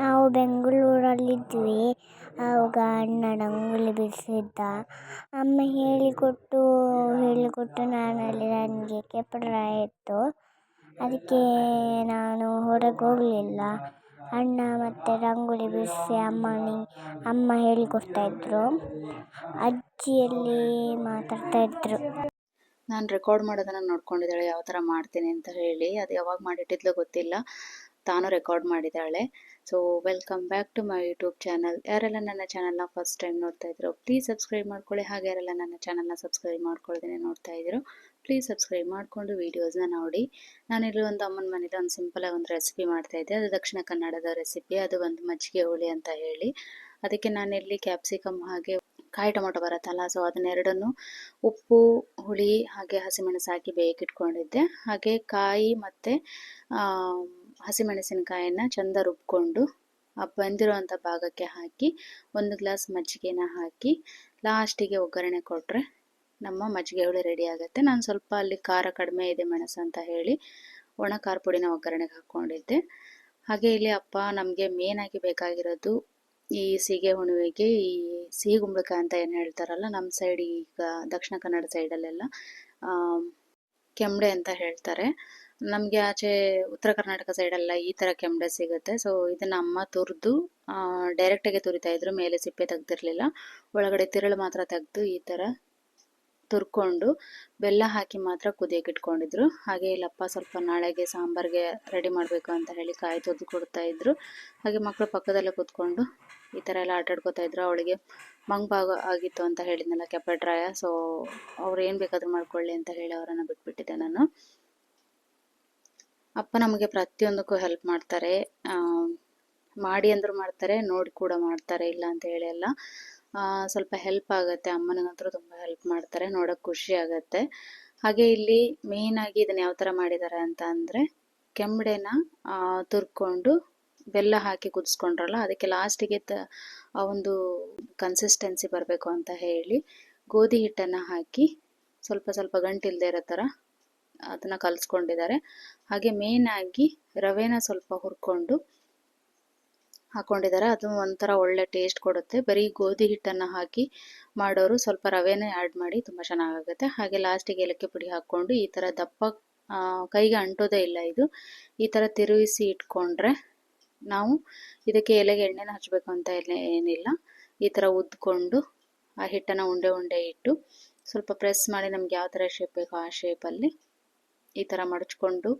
ನಾವು ಬೆಂಗಳೂರಲ್ಲಿದ್ವಿ. ಆವಾಗ ಅಣ್ಣ ರಂಗೋಲಿ ಬಿಡಿಸಿದ್ದ ಅಮ್ಮ ಹೇಳಿಕೊಟ್ಟು ಹೇಳಿಕೊಟ್ಟು ಅಲ್ಲಿ ನನಗೆ ಇತ್ತು ಅದಕ್ಕೆ ನಾನು ಹೊರಗೆ ಹೋಗಲಿಲ್ಲ. ಅಣ್ಣ ಮತ್ತು ರಂಗೋಲಿ ಬಿಡಿಸಿ ಅಮ್ಮನಿ, ಅಮ್ಮ ಹೇಳಿಕೊಡ್ತಾಯಿದ್ರು ಅಜ್ಜಿಯಲ್ಲಿ ಮಾತಾಡ್ತಾಯಿದ್ರು ನಾನು ರೆಕಾರ್ಡ್ ಮಾಡೋದನ್ನು ನೋಡ್ಕೊಂಡಿದ್ದಾಳೆ ಯಾವ ಥರ ಮಾಡ್ತೀನಿ ಅಂತ ಹೇಳಿ. ಅದು ಯಾವಾಗ ಮಾಡಿಟ್ಟಿದ್ಲೋ ಗೊತ್ತಿಲ್ಲ. ತಾನು ರೆಕಾರ್ಡ್ ಮಾಡಿದ್ದಾಳೆ. So welcome back to my YouTube channel ಯಾರೆಲ್ಲ ನನ್ನ ಚಾನಲ್ನ ಫಸ್ಟ್ ಟೈಮ್ ನೋಡ್ತಾ ಇದ್ರು ಪ್ಲೀಸ್ ಸಬ್ಸ್ಕ್ರೈಬ್ ಮಾಡ್ಕೊಳ್ಳಿ. ಹಾಗೆ ಯಾರೆಲ್ಲ ನನ್ನ ಚಾನಲ್ನ ಸಬ್ಸ್ಕ್ರೈಬ್ ಮಾಡ್ಕೊಳ್ದೇನೆ ನೋಡ್ತಾ ಇದ್ರು ಪ್ಲೀಸ್ ಸಬ್ಸ್ಕ್ರೈಬ್ ಮಾಡಿಕೊಂಡು ವೀಡಿಯೋಸ್ನ ನೋಡಿ. ನಾನಿಲ್ಲಿ ಒಂದು ಅಮ್ಮನ ಮನೇಲಿ ಒಂದು ಸಿಂಪಲಾಗಿ ಒಂದು ರೆಸಿಪಿ ಮಾಡ್ತಾ ಇದ್ದೆ. ಅದು ದಕ್ಷಿಣ ಕನ್ನಡದ ರೆಸಿಪಿ ಅದು ಒಂದು ಮಜ್ಜಿಗೆ ಹುಳಿ ಅಂತ ಹೇಳಿ. ಅದಕ್ಕೆ ನಾನಿಲ್ಲಿ ಕ್ಯಾಪ್ಸಿಕಮ್ ಹಾಗೆ ಕಾಯಿ ಟೊಮೊಟೊ ಬರುತ್ತಲ್ಲ ಸೊ ಅದನ್ನೆರಡನ್ನು ಉಪ್ಪು, ಹುಳಿ ಹಾಗೆ ಹಸಿಮೆಣಸು ಹಾಕಿ ಬೇಕಿಟ್ಕೊಂಡಿದ್ದೆ ಹಾಗೆ ಕಾಯಿ ಮತ್ತು ಹಸಿಮೆಣಸಿನಕಾಯನ್ನು ಚೆಂದ ರುಬ್ಕೊಂಡು ಬಂದಿರುವಂಥ ಭಾಗಕ್ಕೆ ಹಾಕಿ ಒಂದು ಗ್ಲಾಸ್ ಮಜ್ಜಿಗೆನ ಹಾಕಿ ಲಾಸ್ಟಿಗೆ ಒಗ್ಗರಣೆ ಕೊಟ್ಟರೆ ನಮ್ಮ ಮಜ್ಜಿಗೆ ಹುಳಿ ರೆಡಿ ಆಗುತ್ತೆ. ನಾನು ಸ್ವಲ್ಪ ಅಲ್ಲಿ ಖಾರ ಕಡಿಮೆ ಇದೆ ಮೆಣಸು ಅಂತ ಹೇಳಿ ಒಣ ಖಾರ ಪುಡಿನ ಒಗ್ಗರಣೆಗೆ ಹಾಕ್ಕೊಂಡಿದ್ದೆ ಹಾಗೆ ಇಲ್ಲಿ ಅಪ್ಪ ನಮಗೆ ಮೇನಾಗಿ ಬೇಕಾಗಿರೋದು ಈ ಸೀಗೆ ಹುಣವಿಗೆ ಈ ಸಿಹಿ ಅಂತ ಏನು ಹೇಳ್ತಾರಲ್ಲ ನಮ್ಮ ಸೈಡ್ ಈಗ ದಕ್ಷಿಣ ಕನ್ನಡ ಸೈಡಲ್ಲೆಲ್ಲ ಕೆಂಬಡೆ ಅಂತ ಹೇಳ್ತಾರೆ. ನಮಗೆ ಆಚೆ ಉತ್ತರ ಕರ್ನಾಟಕ ಸೈಡೆಲ್ಲ ಈ ಥರ ಕೆಂಬೆ ಸಿಗುತ್ತೆ. ಸೊ ಇದನ್ನು ಅಮ್ಮ ತುರಿದು ಡೈರೆಕ್ಟಾಗೆ ತುರಿತಾ ಇದ್ರು, ಮೇಲೆ ಸಿಪ್ಪೆ ತೆಗ್ದಿರಲಿಲ್ಲ. ಒಳಗಡೆ ತಿರುಳು ಮಾತ್ರ ತೆಗೆದು ಈ ಥರ ತುರ್ಕೊಂಡು, ಬೆಲ್ಲ ಹಾಕಿ ಮಾತ್ರ ಕುದಿಯಕ್ಕೆ ಇಟ್ಕೊಂಡಿದ್ರು. ಹಾಗೆ ಇಲ್ಲಪ್ಪ ಸ್ವಲ್ಪ ನಾಳೆಗೆ ಸಾಂಬಾರಿಗೆ ರೆಡಿ ಮಾಡಬೇಕು ಅಂತ ಹೇಳಿ ಕಾಯಿ ತೊದ್ದು ಕೊಡ್ತಾ ಇದ್ರು. ಹಾಗೆ ಮಕ್ಕಳು ಪಕ್ಕದಲ್ಲೇ ಕೂತ್ಕೊಂಡು ಈ ಥರ ಎಲ್ಲ ಆಟಾಡ್ಕೋತಾ ಇದ್ರು. ಅವಳಿಗೆ ಮಂಗ್ಬಾಗ ಆಗಿತ್ತು ಅಂತ ಹೇಳಿದ್ನಲ್ಲ ಕೆಪಟ್ರಾಯ ಸೊ ಅವ್ರು ಏನು ಬೇಕಾದರೂ ಮಾಡ್ಕೊಳ್ಳಿ ಅಂತ ಹೇಳಿ ಅವರನ್ನು ಬಿಟ್ಬಿಟ್ಟಿದ್ದೆ ನಾನು. ಅಪ್ಪ ನಮಗೆ ಪ್ರತಿಯೊಂದಕ್ಕೂ ಹೆಲ್ಪ್ ಮಾಡ್ತಾರೆ. ಮಾಡಿ ಅಂದರೂ ಮಾಡ್ತಾರೆ, ನೋಡಿ ಕೂಡ ಮಾಡ್ತಾರೆ, ಇಲ್ಲ ಅಂತ ಹೇಳಿ ಎಲ್ಲ ಸ್ವಲ್ಪ ಹೆಲ್ಪ್ ಆಗುತ್ತೆ. ಅಮ್ಮನಿಗಂತೂ ತುಂಬ ಹೆಲ್ಪ್ ಮಾಡ್ತಾರೆ, ನೋಡೋಕೆ ಖುಷಿ ಆಗುತ್ತೆ. ಹಾಗೆ ಇಲ್ಲಿ ಆಗಿ ಇದನ್ನ ಯಾವ ಥರ ಮಾಡಿದ್ದಾರೆ ಅಂತ ಅಂದರೆ, ಕೆಂಬಡೆನ ತುರ್ಕೊಂಡು ಬೆಲ್ಲ ಹಾಕಿ ಕುದಿಸ್ಕೊಂಡ್ರಲ್ಲ, ಅದಕ್ಕೆ ಲಾಸ್ಟಿಗೆ ತ ಒಂದು ಕನ್ಸಿಸ್ಟೆನ್ಸಿ ಬರಬೇಕು ಅಂತ ಹೇಳಿ ಗೋಧಿ ಹಿಟ್ಟನ್ನು ಹಾಕಿ ಸ್ವಲ್ಪ ಸ್ವಲ್ಪ ಗಂಟಿಲ್ದೇ ಇರೋ ಥರ ಅದನ್ನು ಕಲಿಸ್ಕೊಂಡಿದ್ದಾರೆ. ಹಾಗೆ ಆಗಿ ರವೆನ ಸ್ವಲ್ಪ ಹುರ್ಕೊಂಡು ಹಾಕೊಂಡಿದ್ದಾರೆ. ಅದು ಒಂಥರ ಒಳ್ಳೆ ಟೇಸ್ಟ್ ಕೊಡುತ್ತೆ. ಬರೀ ಗೋಧಿ ಹಿಟ್ಟನ್ನು ಹಾಕಿ ಮಾಡೋರು ಸ್ವಲ್ಪ ರವೆನೇ ಆ್ಯಡ್ ಮಾಡಿ ತುಂಬ ಚೆನ್ನಾಗಾಗುತ್ತೆ. ಹಾಗೆ ಲಾಸ್ಟಿಗೆ ಏಲಕ್ಕಿ ಪುಡಿ ಹಾಕ್ಕೊಂಡು ಈ ಥರ ದಪ್ಪ ಕೈಗೆ ಅಂಟೋದೇ ಇಲ್ಲ ಇದು. ಈ ಥರ ತಿರುಗಿಸಿ ಇಟ್ಕೊಂಡ್ರೆ ನಾವು ಇದಕ್ಕೆ ಎಲೆಗೆ ಎಣ್ಣೆನ ಹಚ್ಚಬೇಕು ಅಂತ ಏನಿಲ್ಲ. ಈ ಥರ ಉದ್ಕೊಂಡು ಆ ಹಿಟ್ಟನ್ನು ಉಂಡೆ ಉಂಡೆ ಇಟ್ಟು ಸ್ವಲ್ಪ ಪ್ರೆಸ್ ಮಾಡಿ ನಮ್ಗೆ ಯಾವ ಥರ ಶೇಪ್ ಬೇಕೋ ಆ ಶೇಪಲ್ಲಿ ಈ ಥರ ಮಡಚ್ಕೊಂಡು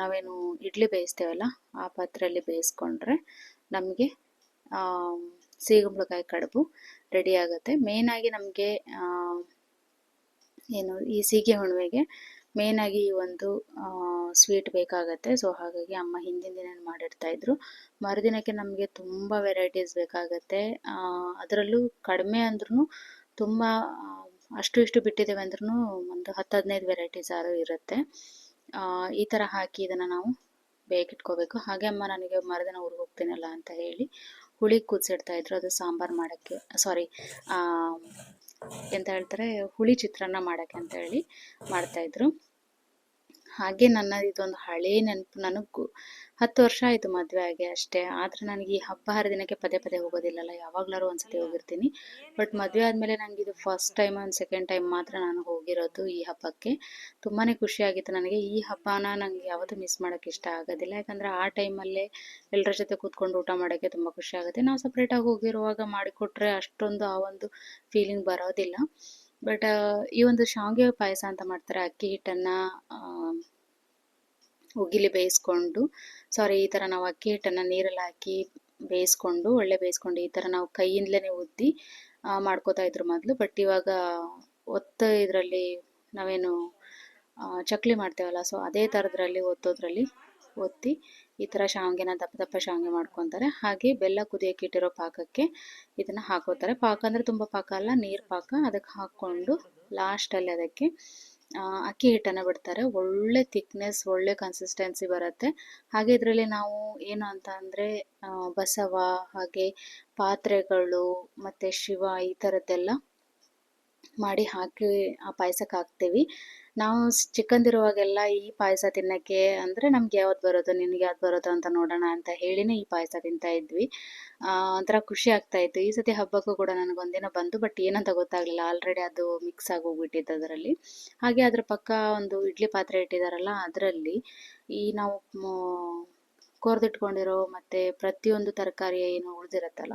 ನಾವೇನು ಇಡ್ಲಿ ಬೇಯಿಸ್ತೇವಲ್ಲ, ಆ ಪಾತ್ರೆಯಲ್ಲಿ ಬೇಯಿಸ್ಕೊಂಡ್ರೆ ನಮಗೆ ಸೀಗುಂಬಳಕಾಯಿ ಕಡುಬು ರೆಡಿ ಆಗುತ್ತೆ. ಮೇನಾಗಿ ನಮಗೆ ಏನು ಈ ಸೀಗೆ ಹುಣ್ಣಿಮೆಗೆ ಮೇನಾಗಿ ಈ ಒಂದು ಸ್ವೀಟ್ ಬೇಕಾಗತ್ತೆ. ಸೊ ಹಾಗಾಗಿ ಅಮ್ಮ ಹಿಂದಿನ ದಿನ ಮಾಡಿರ್ತಾ ಇದ್ರು. ಮರುದಿನಕ್ಕೆ ನಮಗೆ ತುಂಬ ವೆರೈಟೀಸ್ ಬೇಕಾಗತ್ತೆ. ಅದರಲ್ಲೂ ಕಡಿಮೆ ಅಂದ್ರೂ ತುಂಬ ಅಷ್ಟು ಇಷ್ಟು ಬಿಟ್ಟಿದ್ದೇವೆ ಅಂದ್ರೂ ಒಂದು ಹತ್ತು ಹದಿನೈದು ವೆರೈಟೀಸ್ ಆದರೂ ಇರುತ್ತೆ. ಈ ಥರ ಹಾಕಿ ಇದನ್ನು ನಾವು ಬೇಕಿಟ್ಕೋಬೇಕು ಹಾಗೆ ಅಮ್ಮ ನನಗೆ ಮರದಿನ ಊರಿಗೆ ಹೋಗ್ತೀನಲ್ಲ ಅಂತ ಹೇಳಿ ಹುಳಿ ಕುದಿಸಿಡ್ತಾ ಇದ್ರು. ಅದು ಸಾಂಬಾರು ಮಾಡೋಕ್ಕೆ ಸಾರಿ ಎಂತ ಹೇಳ್ತಾರೆ, ಹುಳಿ ಚಿತ್ರಾನ್ನ ಮಾಡೋಕ್ಕೆ ಅಂತ ಹೇಳಿ ಮಾಡ್ತಾಯಿದ್ರು ಹಾಗೆ ನನ್ನ ಇದೊಂದು ಹಳೇ ನೆನಪು. ನನಗೂ ಹತ್ತು ವರ್ಷ ಆಯಿತು ಮದುವೆ ಆಗಿ ಅಷ್ಟೇ. ಆದರೆ ನನಗೆ ಈ ಹಬ್ಬ ಹರಿದಿನಕ್ಕೆ ಪದೇ ಪದೇ ಹೋಗೋದಿಲ್ಲಲ್ಲ. ಯಾವಾಗ್ಲಾರು ಒಂದ್ಸತಿ ಹೋಗಿರ್ತೀನಿ. ಬಟ್ ಮದುವೆ ಆದಮೇಲೆ ನನಗೆ ಇದು ಫಸ್ಟ್ ಟೈಮ್ ಒಂದು ಸೆಕೆಂಡ್ ಟೈಮ್ ಮಾತ್ರ ನಾನು ಹೋಗಿರೋದು ಈ ಹಬ್ಬಕ್ಕೆ. ತುಂಬಾ ಖುಷಿಯಾಗಿತ್ತು ನನಗೆ. ಈ ಹಬ್ಬನ ನನಗೆ ಯಾವತ್ತೂ ಮಿಸ್ ಮಾಡೋಕ್ಕೆ ಇಷ್ಟ ಆಗೋದಿಲ್ಲ. ಯಾಕಂದರೆ ಆ ಟೈಮಲ್ಲೇ ಎಲ್ಲರ ಜೊತೆ ಕೂತ್ಕೊಂಡು ಊಟ ಮಾಡೋಕ್ಕೆ ತುಂಬ ಖುಷಿ ಆಗುತ್ತೆ. ನಾವು ಸಪ್ರೇಟಾಗಿ ಹೋಗಿರುವಾಗ ಮಾಡಿಕೊಟ್ರೆ ಅಷ್ಟೊಂದು ಆ ಒಂದು ಫೀಲಿಂಗ್ ಬರೋದಿಲ್ಲ. ಬಟ್ ಈ ಒಂದು ಶಾವಿಗೆ ಪಾಯಸ ಅಂತ ಮಾಡ್ತಾರೆ, ಅಕ್ಕಿ ಹಿಟ್ಟನ್ನು ಉಗಿಲಿ ಬೇಯಿಸ್ಕೊಂಡು ಸಾರಿ ಈ ಥರ ನಾವು ಅಕ್ಕಿ ಹಿಟ್ಟನ್ನು ನೀರಲ್ಲಿ ಹಾಕಿ ಬೇಯಿಸ್ಕೊಂಡು, ಒಳ್ಳೆ ಬೇಯಿಸ್ಕೊಂಡು ಈ ಥರ ನಾವು ಕೈಯಿಂದಲೇ ಉದ್ದಿ ಮಾಡ್ಕೋತಾ ಇದ್ರು ಮೊದಲು. ಬಟ್ ಇವಾಗ ಒತ್ತ ಇದರಲ್ಲಿ ನಾವೇನು ಚಕ್ಲಿ ಮಾಡ್ತೇವಲ್ಲ ಸೊ ಅದೇ ಥರದ್ರಲ್ಲಿ ಒತ್ತೋದ್ರಲ್ಲಿ ಒತ್ತಿ ಈ ಥರ ಶಾವಿಗೆನ ದಪ್ಪ ದಪ್ಪ ಶಾವಿಗೆ ಮಾಡ್ಕೊತಾರೆ. ಹಾಗೆ ಬೆಲ್ಲ ಕುದಿಯೋಕೆ ಇಟ್ಟಿರೋ ಪಾಕಕ್ಕೆ ಇದನ್ನು ಹಾಕೋತಾರೆ. ಪಾಕ ಅಂದರೆ ತುಂಬ ಪಾಕ ಅಲ್ಲ, ನೀರು ಪಾಕ. ಅದಕ್ಕೆ ಹಾಕ್ಕೊಂಡು ಲಾಸ್ಟಲ್ಲಿ ಅದಕ್ಕೆ ಅಕ್ಕಿ ಹಿಟ್ಟನ್ನು ಬಿಡ್ತಾರೆ. ಒಳ್ಳೆ ಥಿಕ್ನೆಸ್ ಒಳ್ಳೆ ಕನ್ಸಿಸ್ಟೆನ್ಸಿ ಬರುತ್ತೆ. ಹಾಗೆ ಇದರಲ್ಲಿ ನಾವು ಏನು ಅಂತ ಅಂದರೆ ಬಸವ, ಹಾಗೆ ಪಾತ್ರೆಗಳು, ಮತ್ತು ಶಿವ ಈ ಥರದ್ದೆಲ್ಲ ಮಾಡಿ ಹಾಕಿ, ಆ ಪಾಯಸಕ್ಕೆ ಹಾಕ್ತೀವಿ. ನಾವು ಚಿಕ್ಕಂದಿರುವಾಗೆಲ್ಲ ಈ ಪಾಯಸ ತಿನ್ನಕ್ಕೆ ಅಂದ್ರೆ ನಮ್ಗೆ ಯಾವ್ದು ಬರೋದು, ನಿನ್ಗೆ ಯಾವ್ದು ಬರೋದು ಅಂತ ನೋಡೋಣ ಅಂತ ಹೇಳಿನೇ ಈ ಪಾಯಸ ತಿಂತಾ ಇದ್ವಿ. ಒಂಥರ ಖುಷಿ ಆಗ್ತಾ ಇತ್ತು. ಈ ಸತಿ ಹಬ್ಬಕ್ಕೂ ಕೂಡ ನನಗೆ ಒಂದಿನ ಬಂತು ಬಟ್ ಏನಂತ ಗೊತ್ತಾಗ್ಲಿಲ್ಲ. ಆಲ್ರೆಡಿ ಅದು ಮಿಕ್ಸ್ ಆಗಿ ಹೋಗ್ಬಿಟ್ಟಿತ್ತು ಅದರಲ್ಲಿ. ಹಾಗೆ ಅದ್ರ ಪಕ್ಕ ಒಂದು ಇಡ್ಲಿ ಪಾತ್ರೆ ಇಟ್ಟಿದ್ದಾರಲ್ಲ ಅದರಲ್ಲಿ ಈ ನಾವು ಕೋರ್ದಿಟ್ಕೊಂಡಿರೋ ಮತ್ತೆ ಪ್ರತಿಯೊಂದು ತರಕಾರಿ ಏನು ಉಳಿದಿರತ್ತಲ್ಲ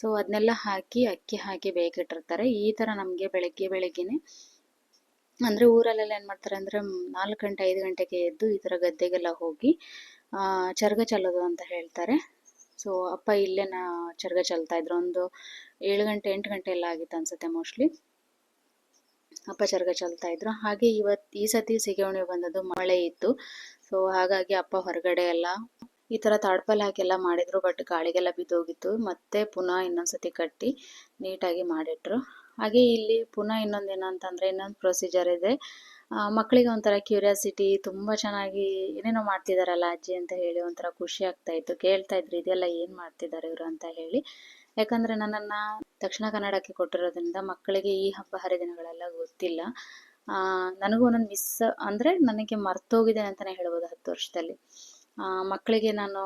ಸೊ ಅದನ್ನೆಲ್ಲ ಹಾಕಿ, ಅಕ್ಕಿ ಹಾಕಿ ಬೇಕಿಟ್ಟಿರ್ತಾರೆ. ಈ ತರ ನಮಗೆ ಬೆಳಗ್ಗೆ, ಬೆಳಗ್ಗೆನೆ ಅಂದ್ರೆ ಊರಲ್ಲೆಲ್ಲ ಏನ್ ಮಾಡ್ತಾರೆ ಅಂದ್ರೆ ನಾಲ್ಕು ಗಂಟೆ, ಐದು ಗಂಟೆಗೆ ಎದ್ದು ಈ ತರ ಗದ್ದೆಗೆಲ್ಲ ಹೋಗಿ, ಆ, ಚರ್ಗ ಚೆಲ್ಲೋದು ಅಂತ ಹೇಳ್ತಾರೆ. ಸೊ ಅಪ್ಪ ಇಲ್ಲೇ ನಾ ಚರ್ಗ ಚೆಲ್ತಾ ಇದ್ರು. ಒಂದು ಏಳು ಗಂಟೆ, ಎಂಟು ಗಂಟೆ ಎಲ್ಲ ಆಗಿತ್ತು ಅನ್ಸುತ್ತೆ ಮೋಸ್ಟ್ಲಿ ಅಪ್ಪ ಚರ್ಗ ಚೆಲ್ತಾ ಇದ್ರು. ಹಾಗೆ ಇವತ್, ಈ ಸತಿ ಸಿಗವಣೆ ಬಂದದ್ದು ಮಳೆ ಇತ್ತು. ಸೊ ಹಾಗಾಗಿ ಅಪ್ಪ ಹೊರಗಡೆ ಎಲ್ಲ ಈ ತರ ತಾಡ್ಪಲ್ ಹಾಕಿ ಎಲ್ಲ ಮಾಡಿದ್ರು ಬಟ್ ಗಾಳಿಗೆಲ್ಲ ಬಿದ್ದೋಗಿತ್ತು. ಮತ್ತೆ ಪುನಃ ಇನ್ನೊಂದ್ಸತಿ ಕಟ್ಟಿ ನೀಟಾಗಿ ಮಾಡಿಟ್ರು. ಹಾಗೆ ಇಲ್ಲಿ ಪುನಃ ಇನ್ನೊಂದು ಏನಂತಂದ್ರೆ ಇನ್ನೊಂದು ಪ್ರೊಸೀಜರ್ ಇದೆ. ಮಕ್ಕಳಿಗೆ ಒಂಥರ ಕ್ಯೂರಿಯಾಸಿಟಿ ತುಂಬಾ ಚೆನ್ನಾಗಿ ಏನೇನೋ ಮಾಡ್ತಿದಾರಲ್ಲ ಅಜ್ಜಿ ಅಂತ ಹೇಳಿ ಒಂಥರ ಖುಷಿ ಆಗ್ತಾ ಇತ್ತು. ಕೇಳ್ತಾ ಇದ್ರು, ಇದೆಲ್ಲ ಏನ್ ಮಾಡ್ತಿದ್ದಾರೆ ಇವರು? ಅಂತ ಹೇಳಿ. ಯಾಕಂದ್ರೆ ನನ್ನನ್ನ ದಕ್ಷಿಣ ಕನ್ನಡಕ್ಕೆ ಕೊಟ್ಟಿರೋದ್ರಿಂದ ಮಕ್ಕಳಿಗೆ ಈ ಹಬ್ಬ ಹರಿದಿನಗಳೆಲ್ಲ ಗೊತ್ತಿಲ್ಲ. ನನಗೂ ಒಂದೊಂದು ಮಿಸ್ ಅಂದ್ರೆ ನನಗೆ ಮರ್ತೋಗಿದೆ ಅಂತಾನೆ ಹೇಳ್ಬೋದು ಹತ್ತು ವರ್ಷದಲ್ಲಿ. ಮಕ್ಕಳಿಗೆ ನಾನು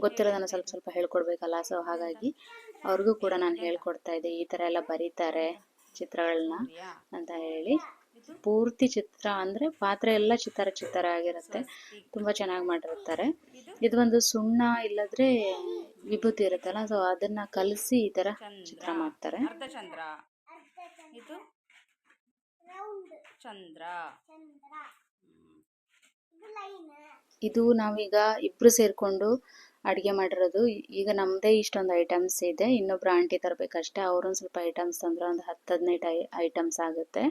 ಗೊತ್ತಿರೋದನ್ನ ಸ್ವಲ್ಪ ಸ್ವಲ್ಪ ಹೇಳ್ಕೊಡ್ಬೇಕಲ್ಲ. ಸೊ ಹಾಗಾಗಿ ಅವ್ರಿಗೂ ಕೂಡ ನಾನು ಹೇಳ್ಕೊಡ್ತಾ ಇದ್ದೆ. ಈ ತರ ಎಲ್ಲ ಬರೀತಾರೆ ಚಿತ್ರಗಳನ್ನ ಅಂತ ಹೇಳಿ. ಪೂರ್ತಿ ಚಿತ್ರ ಅಂದರೆ ಪಾತ್ರೆ ಎಲ್ಲ ಚಿತ್ರ ಚಿತ್ರ ಆಗಿರುತ್ತೆ. ತುಂಬಾ ಚೆನ್ನಾಗಿ ಮಾಡಿರ್ತಾರೆ ಇದು? ಒಂದು ಸುಣ್ಣ ಇಲ್ಲದ್ರೆ ವಿಭೂತಿ ಇರುತ್ತಲ್ಲ. ಸೊ ಅದನ್ನ ಕಲಸಿ ಈ ತರ ಚಿತ್ರ ಮಾಡ್ತಾರೆ. ಇದು? ಚಂದ್ರ. ಇದು ನಾವೀಗ ಇಬ್ರು ಸೇರ್ಕೊಂಡು ಅಡಿಗೆ ಮಾಡಿರೋದು. ಈಗ ನಮ್ಮದೇ ಇಷ್ಟೊಂದು ಐಟಮ್ಸ್ ಇದೆ. ಇನ್ನೊಬ್ರು ಆಂಟಿ ತರಬೇಕಷ್ಟೇ. ಅವ್ರೊಂದು ಸ್ವಲ್ಪ ಐಟಮ್ಸ್ ತಂದ್ರೆ ಒಂದು ಹತ್ತು ಹದಿನೈದು ಐ ಐಟಮ್ಸ್ ಆಗುತ್ತೆ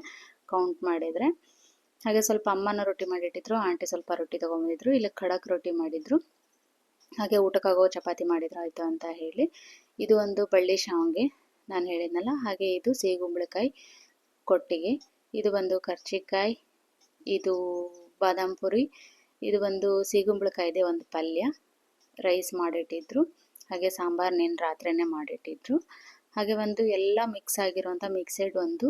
ಕೌಂಟ್ ಮಾಡಿದರೆ. ಹಾಗೆ ಸ್ವಲ್ಪ ಅಮ್ಮನ ರೊಟ್ಟಿ ಮಾಡಿಟ್ಟಿದ್ರು ಆಂಟಿ ಸ್ವಲ್ಪ ರೊಟ್ಟಿ ತೊಗೊಂಬಂದಿದ್ರು. ಇಲ್ಲಿ ಖಡಕ್ ರೊಟ್ಟಿ ಮಾಡಿದರು. ಹಾಗೆ ಊಟಕ್ಕಾಗೋ ಚಪಾತಿ ಮಾಡಿದ್ರು, ಆಯಿತು ಅಂತ ಹೇಳಿ. ಇದು ಒಂದು ಬಳ್ಳಿ ಶಾವಿಗೆ ನಾನು ಹೇಳಿದ್ನಲ್ಲ. ಹಾಗೆ ಇದು ಸಿಹಿಗುಂಬಳಕಾಯಿ ಕೊಟ್ಟಿಗೆ. ಇದು ಬಂದು ಕರ್ಚಿಕಾಯಿ, ಇದು ಬಾದಾಮ್ ಪುರಿ, ಇದು ಒಂದು ಸೀಗುಂಬಳಕಾಯಿದೆ ಒಂದು ಪಲ್ಯ. ರೈಸ್ ಮಾಡಿಟ್ಟಿದ್ರು, ಹಾಗೆ ಸಾಂಬಾರು ನೆನ್ ರಾತ್ರಿನೇ ಮಾಡಿಟ್ಟಿದ್ರು. ಹಾಗೆ ಒಂದು ಎಲ್ಲ ಮಿಕ್ಸ್ ಆಗಿರುವಂಥ ಮಿಕ್ಸೆಡ್ ಒಂದು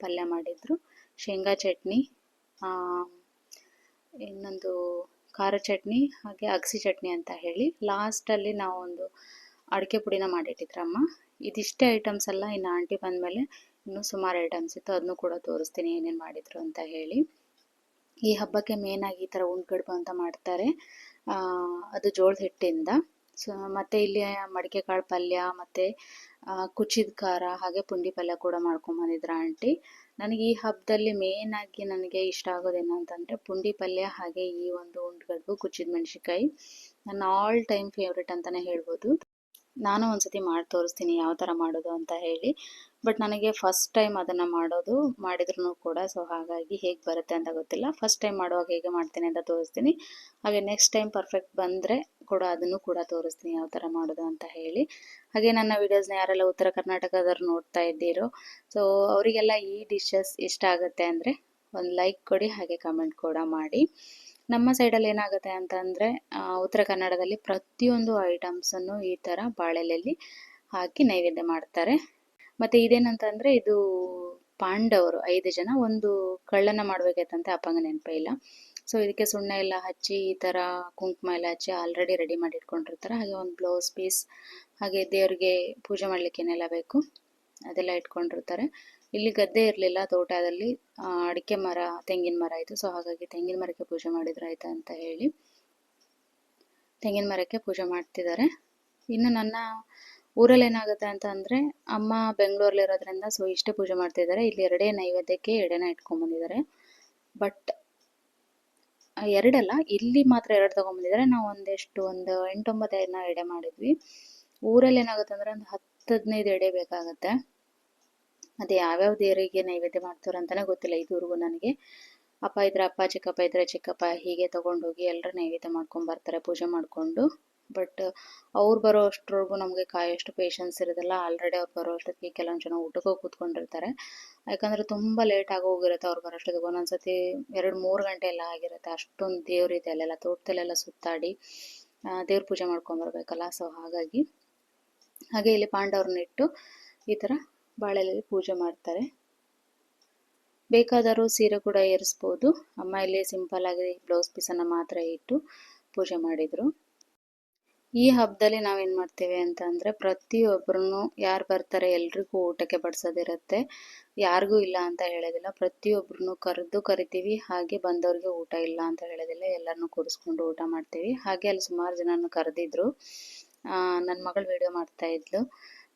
ಪಲ್ಯ ಮಾಡಿದ್ರು. ಶೇಂಗಾ ಚಟ್ನಿ ಇನ್ನೊಂದು ಖಾರ ಚಟ್ನಿ, ಹಾಗೆ ಅಗಸಿ ಚಟ್ನಿ ಅಂತ ಹೇಳಿ. ಲಾಸ್ಟಲ್ಲಿ ನಾವು ಒಂದು ಅಡಿಕೆ ಪುಡಿನ ಮಾಡಿಟ್ಟಿದ್ರಮ್ಮ ಇದಿಷ್ಟೇ ಐಟಮ್ಸ್ ಎಲ್ಲ ಇನ್ನು ಆಂಟಿ ಬಂದಮೇಲೆ ಇನ್ನೂ ಸುಮಾರು ಐಟಮ್ಸ್ ಇತ್ತು. ಅದನ್ನು ಕೂಡ ತೋರಿಸ್ತೀನಿ ಏನೇನು ಮಾಡಿದ್ರು ಅಂತ ಹೇಳಿ. ಈ ಹಬ್ಬಕ್ಕೆ ಮೇನಾಗಿ ಈ ಥರ ಉಂಡ್ಗಡ್ಬು ಅಂತ ಮಾಡ್ತಾರೆ. ಅದು ಜೋಳದ ಹಿಟ್ಟಿಂದ. ಸೊ, ಮತ್ತೆ ಇಲ್ಲಿ ಮಡಿಕೆ ಕಾಳು ಪಲ್ಯ, ಮತ್ತೆ ಕುಚ್ಚಿದ ಖಾರ, ಹಾಗೆ ಪುಂಡಿ ಪಲ್ಯ ಕೂಡ ಮಾಡ್ಕೊಂಡ್ ಬಂದಿದ್ರು ಆಂಟಿ. ನನಗೆ ಈ ಹಬ್ಬದಲ್ಲಿ ಮೇನ್ ಆಗಿ ನನಗೆ ಇಷ್ಟ ಆಗೋದು ಏನಂತಂದ್ರೆ ಪುಂಡಿ ಪಲ್ಯ, ಹಾಗೆ ಈ ಒಂದು ಉಂಡ್ಗಡ್ಬು ಕುಚ್ಚಿದ ಮೆಣಸಿನ್ಕಾಯಿ. ನನ್ನ ಆಲ್ ಟೈಮ್ ಫೇವ್ರೆಟ್ ಅಂತಾನೆ ಹೇಳ್ಬೋದು. ನಾನು ಒಂದ್ಸತಿ ಮಾಡಿ ತೋರಿಸ್ತೀನಿ ಯಾವ ಥರ ಮಾಡೋದು ಅಂತ ಹೇಳಿ. ಬಟ್ ನನಗೆ ಫಸ್ಟ್ ಟೈಮ್ ಅದನ್ನ ಮಾಡೋದು ಮಾಡಿದ್ರು ಕೂಡ ಸೊ ಹಾಗಾಗಿ ಹೇಗೆ ಬರುತ್ತೆ ಅಂತ ಗೊತ್ತಿಲ್ಲ. ಫಸ್ಟ್ ಟೈಮ್ ಮಾಡುವಾಗ ಹೇಗೆ ಮಾಡ್ತೀನಿ ಅಂತ ತೋರಿಸ್ತೀನಿ. ಹಾಗೆ ನೆಕ್ಸ್ಟ್ ಟೈಮ್ ಪರ್ಫೆಕ್ಟ್ ಬಂದರೆ ಕೂಡ ಅದನ್ನು ಕೂಡ ತೋರಿಸ್ತೀನಿ ಯಾವ ಥರ ಮಾಡೋದು ಅಂತ ಹೇಳಿ. ಹಾಗೆ ನನ್ನ ವೀಡಿಯೋಸ್ನ ಯಾರೆಲ್ಲ ಉತ್ತರ ಕರ್ನಾಟಕದವ್ರು ನೋಡ್ತಾ ಇದ್ದೀರೋ ಸೊ ಅವರಿಗೆಲ್ಲ ಈ ಡಿಶಸ್ ಇಷ್ಟ ಆಗುತ್ತೆ ಅಂದರೆ ಒಂದು ಲೈಕ್ ಕೊಡಿ, ಹಾಗೆ ಕಮೆಂಟ್ ಕೂಡ ಮಾಡಿ. ನಮ್ಮ ಸೈಡಲ್ಲಿ ಏನಾಗುತ್ತೆ ಅಂತಂದರೆ ಉತ್ತರ ಕನ್ನಡದಲ್ಲಿ ಪ್ರತಿಯೊಂದು ಐಟಮ್ಸನ್ನು ಈ ಥರ ಬಾಳೆಲೆಯಲ್ಲಿ ಹಾಕಿ ನೈವೇದ್ಯ ಮಾಡ್ತಾರೆ. ಮತ್ತು ಇದೇನಂತಂದರೆ ಇದು ಪಾಂಡವರು ಐದು ಜನ ಒಂದು ಕಳ್ಳನ ಮಾಡ್ಬೇಕಾಯ್ತಂತೆ ಅಪ್ಪಂಗ ನೆನಪೇ ಇಲ್ಲ. ಸೊ ಇದಕ್ಕೆ ಸುಣ್ಣ ಎಲ್ಲ ಹಚ್ಚಿ ಈ ಥರ ಕುಂಕುಮ ಎಲ್ಲ ಹಚ್ಚಿ ಆಲ್ರೆಡಿ ರೆಡಿ ಮಾಡಿ ಇಟ್ಕೊಂಡಿರ್ತಾರೆ. ಹಾಗೆ ಒಂದು ಬ್ಲೌಸ್ ಪೀಸ್ ಹಾಗೆ ದೇವ್ರಿಗೆ ಪೂಜೆ ಮಾಡ್ಲಿಕ್ಕೆ ಏನೆಲ್ಲ ಬೇಕು ಅದೆಲ್ಲ ಇಟ್ಕೊಂಡಿರ್ತಾರೆ. ಇಲ್ಲಿ ಗದ್ದೆ ಇರಲಿಲ್ಲ ತೋಟದಲ್ಲಿ. ಅಡಿಕೆ ಮರ, ತೆಂಗಿನ ಮರ ಇತ್ತು ಸೊ ಹಾಗಾಗಿ ತೆಂಗಿನ ಮರಕ್ಕೆ ಪೂಜೆ ಮಾಡಿದ್ರಾಯ್ತಾ ಅಂತ ಹೇಳಿ ತೆಂಗಿನ ಮರಕ್ಕೆ ಪೂಜೆ ಮಾಡ್ತಿದ್ದಾರೆ. ಇನ್ನು ನನ್ನ ಊರಲ್ಲಿ ಏನಾಗುತ್ತೆ ಅಂತ ಅಂದ್ರೆ, ಅಮ್ಮ ಬೆಂಗಳೂರಲ್ಲಿ ಇರೋದ್ರಿಂದ ಸೊ ಇಷ್ಟೇ ಪೂಜೆ ಮಾಡ್ತಿದ್ದಾರೆ ಇಲ್ಲಿ ಎರಡೇ ನೈವೇದ್ಯಕ್ಕೆ ಎಡೆನ ಇಟ್ಕೊಂಡ್ ಬಂದಿದ್ದಾರೆ ಬಟ್ ಎರಡಲ್ಲ, ಇಲ್ಲಿ ಮಾತ್ರ ಎರಡು ತಗೊಂಡ್ಬಂದಿದ್ದಾರೆ ನಾವು ಒಂದೆಷ್ಟು, ಒಂದು ಎಂಟೊಂಬತ್ತು ಎಡೆ ಮಾಡಿದ್ವಿ. ಊರಲ್ಲಿ ಏನಾಗುತ್ತೆ ಅಂದ್ರೆ ಒಂದು ಹತ್ತು ಹದಿನೈದು ಎಡೆ ಬೇಕಾಗತ್ತೆ. ಅದು ಯಾವ್ಯಾವ ದೇವರಿಗೆ ನೈವೇದ್ಯ ಮಾಡ್ತಾರೆ ಅಂತಾನೆ ಗೊತ್ತಿಲ್ಲ ಇದುವರೆಗೂ ನನಗೆ. ಅಪ್ಪ ಇದ್ರೆ ಅಪ್ಪ, ಚಿಕ್ಕಪ್ಪ ಇದ್ರೆ ಚಿಕ್ಕಪ್ಪ, ಹೀಗೆ ತಗೊಂಡೋಗಿ ಎಲ್ಲರೂ ನೈವೇದ್ಯ ಮಾಡ್ಕೊಂಡು ಬರ್ತಾರೆ, ಪೂಜೆ ಮಾಡ್ಕೊಂಡು. ಬಟ್ ಅವ್ರು ಬರೋ ಅಷ್ಟರವರೆಗೂ ನಮಗೆ ಕಾಯೋಷ್ಟು ಪೇಷನ್ಸ್ ಇರೋದಿಲ್ಲ. ಆಲ್ರೆಡಿ ಅವ್ರು ಬರೋ ಅಷ್ಟೊತ್ತಿಗೆ ಕೆಲವೊಂದು ಜನ ಊಟಕ್ಕೆ ಹೋಗಿ ಕೂತ್ಕೊಂಡಿರ್ತಾರೆ. ಯಾಕಂದ್ರೆ ತುಂಬಾ ಲೇಟ್ ಆಗಿ ಹೋಗಿರುತ್ತೆ ಅವ್ರು ಬರೋ ಅಷ್ಟೊತ್ತಿಗೆ. ಒಂದೊಂದ್ಸತಿ ಎರಡು ಮೂರು ಗಂಟೆ ಎಲ್ಲ ಆಗಿರುತ್ತೆ. ಅಷ್ಟೊಂದು ದೇವ್ರಿದೆ ಅಲ್ಲೆಲ್ಲ. ತೋಟದಲ್ಲೆಲ್ಲ ಸುತ್ತಾಡಿ ದೇವ್ರ ಪೂಜೆ ಮಾಡ್ಕೊಂಬರ್ಬೇಕಲ್ಲ ಸೊ ಹಾಗಾಗಿ ಹಾಗೆ ಇಲ್ಲಿ ಪಾಂಡವ್ರನ್ನ ಇಟ್ಟು ಈ ಥರ ಬಾಳೆಲೆಯಲ್ಲಿ ಪೂಜೆ ಮಾಡ್ತಾರೆ. ಬೇಕಾದರೂ ಸೀರೆ ಕೂಡ ಏರಿಸ್ಬೋದು. ಅಮ್ಮ ಇಲ್ಲಿ ಸಿಂಪಲ್ ಆಗಿ ಬ್ಲೌಸ್ ಪೀಸನ್ನು ಮಾತ್ರ ಇಟ್ಟು ಪೂಜೆ ಮಾಡಿದರು. ಈ ಹಬ್ಬದಲ್ಲಿ ನಾವೇನು ಮಾಡ್ತೇವೆ ಅಂತ ಅಂದರೆ ಪ್ರತಿಯೊಬ್ಬರೂ ಯಾರು ಬರ್ತಾರೆ ಎಲ್ರಿಗೂ ಊಟಕ್ಕೆ ಬಡಿಸೋದಿರುತ್ತೆ. ಯಾರಿಗೂ ಇಲ್ಲ ಅಂತ ಹೇಳೋದಿಲ್ಲ. ಪ್ರತಿಯೊಬ್ಬರನ್ನು ಕರೆದು ಕರಿತೀವಿ. ಹಾಗೆ ಬಂದವ್ರಿಗೆ ಊಟ ಇಲ್ಲ ಅಂತ ಹೇಳೋದಿಲ್ಲ. ಎಲ್ಲರನ್ನೂ ಕೂರಿಸ್ಕೊಂಡು ಊಟ ಮಾಡ್ತೀವಿ. ಹಾಗೆ ಅಲ್ಲಿ ಸುಮಾರು ಜನನ ಕರೆದಿದ್ರು. ನನ್ನ ಮಗಳು ವಿಡಿಯೋ ಮಾಡ್ತಾ ಇದ್ಲು.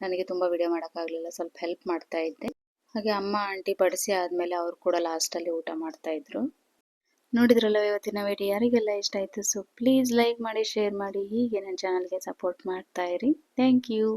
ನನಗೆ ತುಂಬ ವಿಡಿಯೋ ಮಾಡೋಕ್ಕಾಗಲಿಲ್ಲ. ಸ್ವಲ್ಪ ಹೆಲ್ಪ್ ಮಾಡ್ತಾ ಇದ್ದೆ. ಹಾಗೆ ಅಮ್ಮ ಆಂಟಿ ಬಡಿಸಿ ಆದಮೇಲೆ ಅವ್ರು ಕೂಡ ಲಾಸ್ಟಲ್ಲಿ ಊಟ ಮಾಡ್ತಾ ಇದ್ರು. ನೋಡಿದ್ರಲ್ಲ ಇವತ್ತಿನ ವಿಡಿಯೋ ಯಾರಿಗೆಲ್ಲ ಇಷ್ಟ ಆಯಿತು? ಸೊ ಪ್ಲೀಸ್ ಲೈಕ್ ಮಾಡಿ ಶೇರ್ ಮಾಡಿ. ಹೀಗೆ ನನ್ನ ಚಾನಲ್ಗೆ ಸಪೋರ್ಟ್ ಮಾಡ್ತಾ ಇರಿ. Thank you